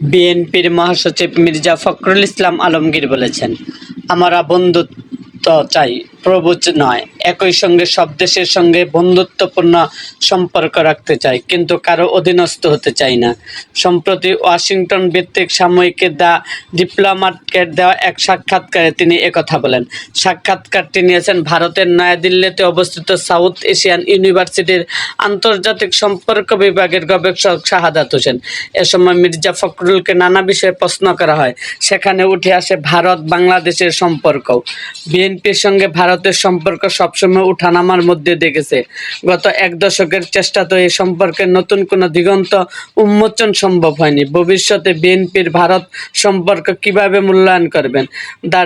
বিএনপির মহাসচিব মির্জা ফখরুল ইসলাম আলমগীর বলেছেন আমরা বন্ধুত্ব চাই। প্রভুজ নয়। একই সঙ্গে সব দেশের সঙ্গে বন্ধুত্বপূর্ণ সম্পর্ক রাখতে চাই কিন্তু কারও অধীনস্থ হতে চাই না। সম্প্রতি ওয়াশিংটন ভিত্তিক সাময়িকী দ্য ডিপ্লোমাটকে দেওয়া এক সাক্ষাৎকারে তিনি একথা বলেন। সাক্ষাৎকারটি নিয়েছেন ভারতের নয়াদিল্লিতে অবস্থিত সাউথ এশিয়ান ইউনিভার্সিটির আন্তর্জাতিক সম্পর্ক বিভাগের গবেষক শাহাদাত হোসেন। এ সময় মির্জা ফখরুলকে নানা বিষয়ে প্রশ্ন করা হয়। সেখানে উঠে আসে ভারত বাংলাদেশের সম্পর্ক। বিএনপির সঙ্গে ভারতের সম্পর্ক সবসময় উঠানামার মধ্যে দেখেছে গত এক দশকের চেষ্টা তো এই সম্পর্কে নতুন কোনো দিগন্ত উন্মোচন সম্ভব হয়নি। ভবিষ্যতে বিএনপির ভারত সম্পর্ক কীভাবে মূল্যায়ন করবেন? দ্য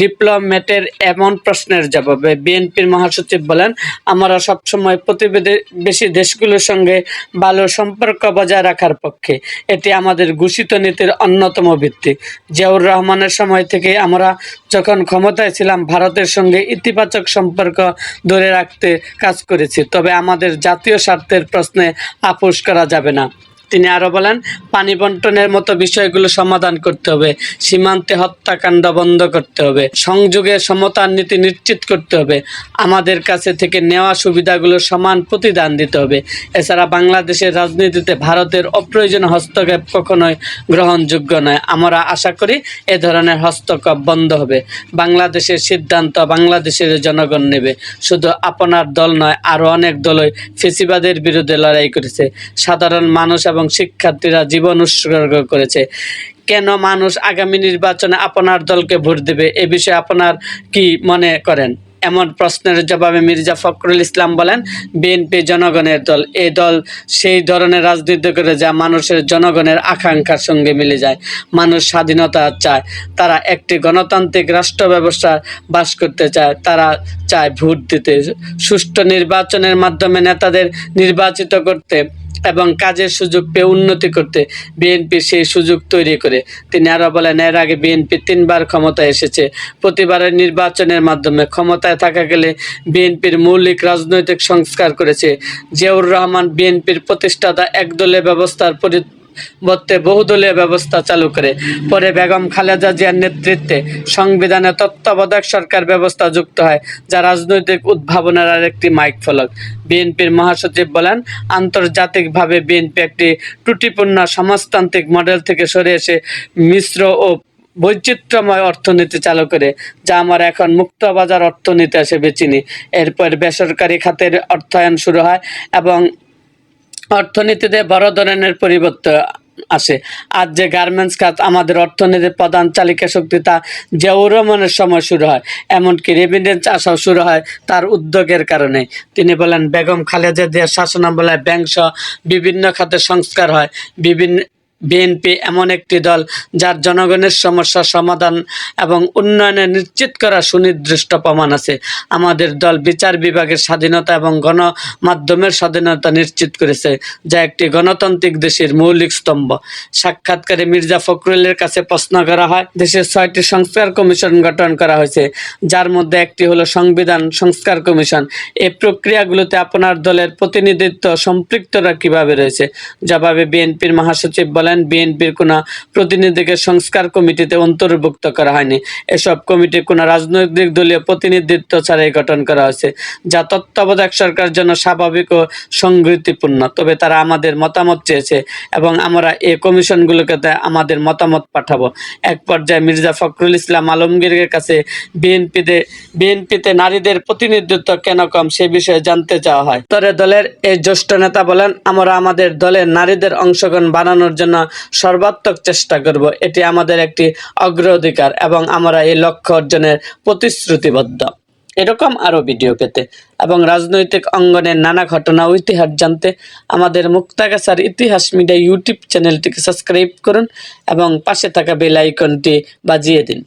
ডিপ্লোম্যাটের এমন প্রশ্নের জবাবে বিএনপির মহাসচিব বলেন, আমরা সবসময় প্রতিবেশী দেশগুলোর সঙ্গে ভালো সম্পর্ক বজায় রাখার পক্ষে। এটি আমাদের ঘোষিত নীতির অন্যতম ভিত্তি। জিয়াউর রহমানের সময় থেকে আমরা যখন ক্ষমতায় ছিলাম, ভারতের সঙ্গে ইতিবাচক সম্পর্ক ধরে রাখতে কাজ করেছি। তবে আমাদের জাতীয় স্বার্থের প্রশ্নে আপোষ করা যাবে না। তিনি আরও বলেন, পানি বন্টনের মতো বিষয়গুলো সমাধান করতে হবে, সীমান্তে হত্যাকাণ্ড বন্ধ করতে হবে, সংযোগে সমতার নীতি নিশ্চিত করতে হবে, আমাদের কাছে থেকে নেওয়া সুবিধাগুলো সমান প্রতিদান দিতে হবে। এছাড়া বাংলাদেশের রাজনীতিতে ভারতের অপ্রয়োজনীয় হস্তক্ষেপ কখনোই গ্রহণযোগ্য নয়। আমরা আশা করি এ ধরনের হস্তক্ষেপ বন্ধ হবে। বাংলাদেশের সিদ্ধান্ত বাংলাদেশের জনগণ নেবে। শুধু আপনার দল নয় আরও অনেক দলই ফেসিবাদের বিরুদ্ধে লড়াই করেছে। সাধারণ মানুষ এবং শিক্ষার্থীরা জীবন উৎসর্গ করেছে। কেন মানুষ আগামী নির্বাচনে আপনার দলকে ভোট দেবে? এ বিষয়ে আপনার কি মনে করেন? এমন প্রশ্নের জবাবে মির্জা ফখরুল ইসলাম বলেন, বিএনপি জনগণের দল এই দল সেই ধরনের রাজনীতি করে যা মানুষের জনগণের আকাঙ্ক্ষার সঙ্গে মিলে যায়। মানুষ স্বাধীনতা চায়, তারা একটি গণতান্ত্রিক রাষ্ট্র ব্যবস্থা বাস করতে চায়, তারা চায় ভোট দিতে। সুষ্ঠু নির্বাচনের মাধ্যমে নেতাদের নির্বাচিত করতে এবং কাজের সুযোগ পেয়ে উন্নতি করতে বিএনপি সেই সুযোগ তৈরি করে। তিনি আরও বলেন, এর আগে বিএনপি তিনবার ক্ষমতায় এসেছে। প্রতিবারের নির্বাচনের মাধ্যমে ক্ষমতায় থাকা গেলে বিএনপির মৌলিক রাজনৈতিক সংস্কার করেছে। জিয়াউর রহমান বিএনপির প্রতিষ্ঠাতা, একদলীয় ব্যবস্থার পরি বর্তে বহুদলীয় ব্যবস্থা চালু করে। পরে বেগম খালেদা জিয়ার নেতৃত্বে সংবিধানে তত্ত্বাবধায়ক সরকার ব্যবস্থা যুক্ত হয়, যা রাজনৈতিক উদ্ভাবনের আরেকটি মাইক ফলক। বিএনপির মহাসচিব বলেন, আন্তর্জাতিকভাবে বিএনপি একটি ত্রুটিপূর্ণ সমাজতান্ত্রিক মডেল থেকে সরে এসে মিশ্র ও বৈচিত্র্যময় অর্থনীতি চালু করে, যা আমরা এখন মুক্ত বাজার অর্থনীতি হিসেবে চিনি। এরপর বেসরকারি খাতের অর্থায়ন শুরু হয় এবং অর্থনীতিতে বড় ধরনের পরিবর্তন আসে আজ যে গার্মেন্টস খাত আমাদের অর্থনীতির প্রধান চালিকা শক্তি তা জিয়াউর সময় শুরু হয়, এমনকি রেভিডেন্স আসাও শুরু হয় তার উদ্যোগের কারণে। তিনি বলেন, বেগম খালেদা জিয়ার শাসনামলায় ব্যাংক সহ বিভিন্ন খাতে সংস্কার হয়, বিভিন্ন বিএনপি এমন একটি দল যার জনগণের সমস্যা সমাধান এবং উন্নয়নে নিশ্চিত করা সুনির্দিষ্ট প্রমাণ আছে। আমাদের দল বিচার বিভাগের স্বাধীনতা এবং গণমাধ্যমের স্বাধীনতা নিশ্চিত করেছে, যা একটি গণতান্ত্রিক দেশের মৌলিক স্তম্ভ। সাক্ষাৎকারে মির্জা ফখরুলের কাছে প্রশ্ন করা হয়, দেশের ছয়টি সংস্কার কমিশন গঠন করা হয়েছে, যার মধ্যে একটি হলো সংবিধান সংস্কার কমিশন। এই প্রক্রিয়াগুলোতে আপনার দলের প্রতিনিধিত্ব সম্পৃক্তরা কীভাবে রয়েছে? জবাবে বিএনপির মহাসচিব বলেন বিএনপির কোনো প্রতিনিধিকে সংস্কার কমিটিতে অন্তর্ভুক্ত করা হয়নি। এসব কমিটি কোনো রাজনৈতিক দলীয় প্রতিনিধিত্ব ছাড়াই গঠন করা হয়েছে, যা তত্ত্বাবধায়ক সরকার জন্য স্বাভাবিক ও সংগতিপূর্ণ। তবে তারা আমাদের মতামত চেয়েছে এবং আমরা এই কমিশনগুলোকে আমাদের মতামত পাঠাবো। এক পর্যায়ে মির্জা ফখরুল ইসলাম আলমগীরের কাছে বিএনপিতে বিএনপিতে নারীদের প্রতিনিধিত্ব কেন কম সে বিষয়ে জানতে চাওয়া হয়। তরে দলের এই জ্যেষ্ঠ নেতা বলেন, আমরা আমাদের দলের নারীদের অংশগ্রহণ বাড়ানোর জন্য সর্বাত্মক চেষ্টা করব। এটি আমাদের একটি অগ্রাধিকার এবং আমরা এই লক্ষ্য অর্জনের প্রতিশ্রুতিবদ্ধ। এরকম আরও ভিডিও পেতে এবং রাজনৈতিক অঙ্গনের নানা ঘটনা ইতিহাস জানতে আমাদের মুক্তাগাছার ইতিহাস মিডিয়া ইউটিউব চ্যানেলটিকে সাবস্ক্রাইব করুন এবং পাশে থাকা বেল আইকনটি বাজিয়ে দিন।